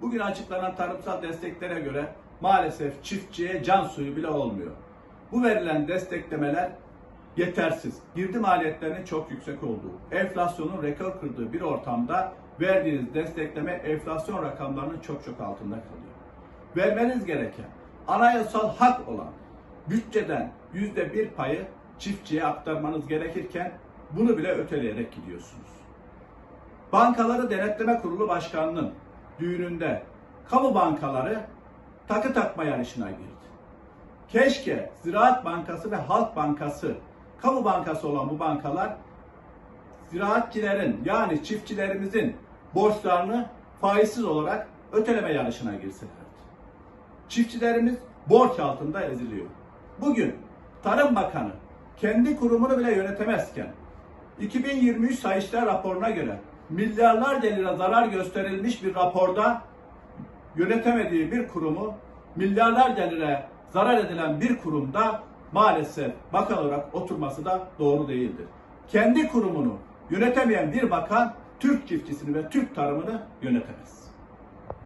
Bugün açıklanan tarımsal desteklere göre maalesef çiftçiye can suyu bile olmuyor. Bu verilen desteklemeler yetersiz. Girdi maliyetlerinin çok yüksek olduğu, enflasyonun rekor kırdığı bir ortamda verdiğiniz destekleme enflasyon rakamlarının çok çok altında kalıyor. Vermeniz gereken anayasal hak olan bütçeden yüzde bir payı çiftçiye aktarmanız gerekirken bunu bile öteleyerek gidiyorsunuz. Bankaları Denetleme Kurulu Başkanı'nın düğününde kamu bankaları takı takma yarışına girdi. Keşke Ziraat Bankası ve Halk Bankası, kamu bankası olan bu bankalar ziraatçilerin yani çiftçilerimizin borçlarını faizsiz olarak öteleme yarışına girselerdi. Çiftçilerimiz borç altında eziliyor. Bugün Tarım Bakanı kendi kurumunu bile yönetemezken 2023 Sayıştay raporuna göre milyarlarca lira zarar gösterilmiş bir raporda yönetemediği bir kurumu milyarlarca lira zarar edilen bir kurumda maalesef bakan olarak oturması da doğru değildir. Kendi kurumunu yönetemeyen bir bakan Türk çiftçisini ve Türk tarımını yönetemez.